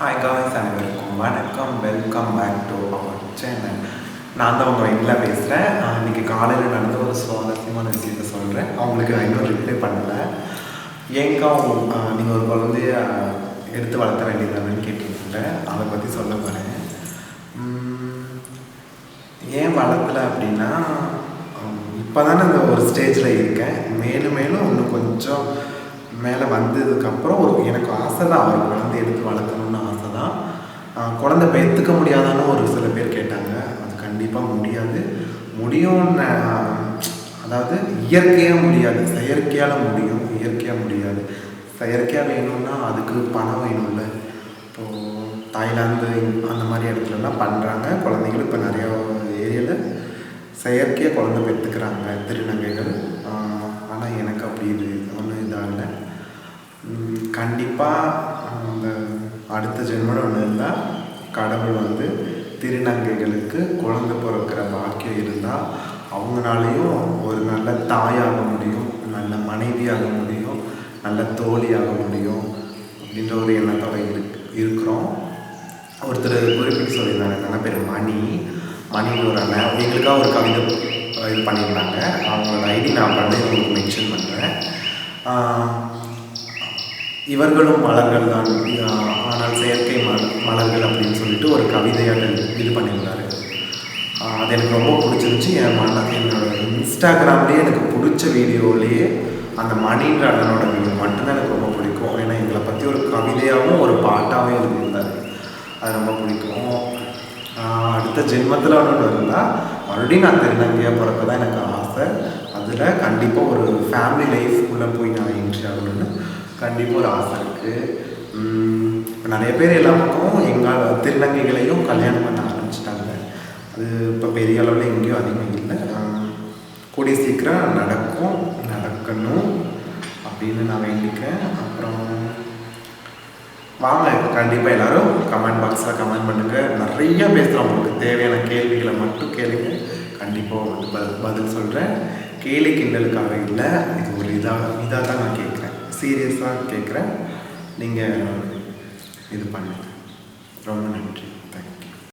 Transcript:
Hi guys அனைவருக்கும் வணக்கம். Welcome back to our channel நான் தான் உங்கள் வீட்டில் பேசுகிறேன் இன்றைக்கி காலையில் நடந்த ஒரு சுவாரஸ்யமான விஷயத்த சொல்கிறேன் அவங்களுக்கு நான் இன்னும் ரிப்ளை பண்ணலை. ஏங்கா நீங்கள் ஒரு குழந்தைய எடுத்து வளர்த்த வேண்டியதானு கேட்டிருந்தேன். அதை பற்றி சொல்ல போகிறேன் ஏன் வளர்த்தல அப்படின்னா இப்போ தானே அந்த ஒரு ஸ்டேஜில் இருக்கேன். மேலும் மேலும் இன்னும் கொஞ்சம் மேலே வந்ததுக்கப்புறம் ஒரு எனக்கு ஆசை தான் ஒரு குழந்தை எடுத்து வளர்த்தணும் குழந்தை பெற்றுக்க முடியாதான்னு ஒரு சில பேர் கேட்டாங்க. அது கண்டிப்பாக முடியாது. முடியும்னு அதாவது இயற்கையாக முடியாது. செயற்கையால் முடியும். இயற்கையாக முடியாது. செயற்கையாக வேணும்னா அதுக்கு பணம் வேணும்ல. இப்போது தாய்லாந்து அந்த மாதிரி இடத்துலலாம் பண்ணுறாங்க குழந்தைகள் இப்போ நிறையா ஏரியாவில் செயற்கையாக குழந்தை பெற்றுக்கிறாங்க திருநங்கைகள். ஆனால் எனக்கு அப்படி இது ஒன்றும் இதாக இல்லை கண்டிப்பாக அந்த அடுத்த ஜென்மன் ஒன்று இருந்தால் கடவுள் வந்து திருநங்கைகளுக்கு குழந்த பிறக்கிற பாக்கியம் இருந்தால் அவங்களாலையும் ஒரு நல்ல தாயாக முடியும் நல்ல மனைவியாக முடியும் நல்ல தோழியாக முடியும் அப்படின்ற ஒரு எண்ணத்தோட இருக்கு இருக்கிறோம். ஒருத்தர் குறிப்பிட்டு சொல்லியிருந்தாங்க நல்ல பேர் மணி. மணின்னு ஒரு அண்ணன். எங்களுக்காக ஒரு கவிதை இது பண்ணியிருந்தாங்க. அவங்களோட ஐடி நான் பண்ணி உங்களுக்கு மென்ஷன் பண்ணுறேன் இவர்களும் மலர்கள் தான். ஆனால் செயற்கை மலர் மலர்கள் அப்படின்னு சொல்லிட்டு ஒரு கவிதையாக இது பண்ணியிருந்தாரு. அது எனக்கு ரொம்ப பிடிச்சிருந்துச்சி. என் மன என்னோட இன்ஸ்டாகிராம்லேயே எனக்கு பிடிச்ச வீடியோலேயே அந்த மணின்ற அண்ணனோட வீடியோ மட்டும்தான் எனக்கு ரொம்ப பிடிக்கும். ஏன்னா எங்களை பற்றி ஒரு கவிதையாகவும் ஒரு பாட்டாகவும் எழுதியிருந்தார். அது ரொம்ப பிடிக்கும். அடுத்த ஜென்மத்தில் ஒன்று இருந்தால் மறுபடியும் நான் திருநங்கையாக பிறக்க தான் எனக்கு ஆசை. அதில் கண்டிப்பாக ஒரு ஃபேமிலி லைஃப்குள்ளே போய் நான் என்ட்ரி ஆகணும்னு கண்டிப்பாக ஒரு ஆசை இருக்குது இப்போ நிறைய பேர் எல்லா பக்கமும் எங்கள் திருநங்கைகளையும் கல்யாணம் பண்ண ஆரம்பிச்சிட்டாங்க. அது இப்போ பெரிய அளவில் எங்கேயும் அதிகம் இல்லை. கூடிய சீக்கிரம் நடக்கும் நடக்கணும் அப்படின்னு நான் வேண்டிக்கிறேன். அப்புறம் வாங்க கண்டிப்பாக எல்லோரும் கமெண்ட் பாக்ஸில் கமெண்ட் பண்ணுங்கள் நிறைய பேசுகிறோம் உங்களுக்கு. தேவையான கேள்விகளை மட்டும் கேளுங்க. கண்டிப்பாக வந்து பதில் பதில் சொல்கிறேன் கேலி கிண்டலுக்காக இல்லை இது ஒரு இதாக இதாக தான் நான் கேட்குறேன் சீரியஸாக கேட்குறேன். நீங்கள் இது பண்ணுங்கள் ரொம்ப நன்றி.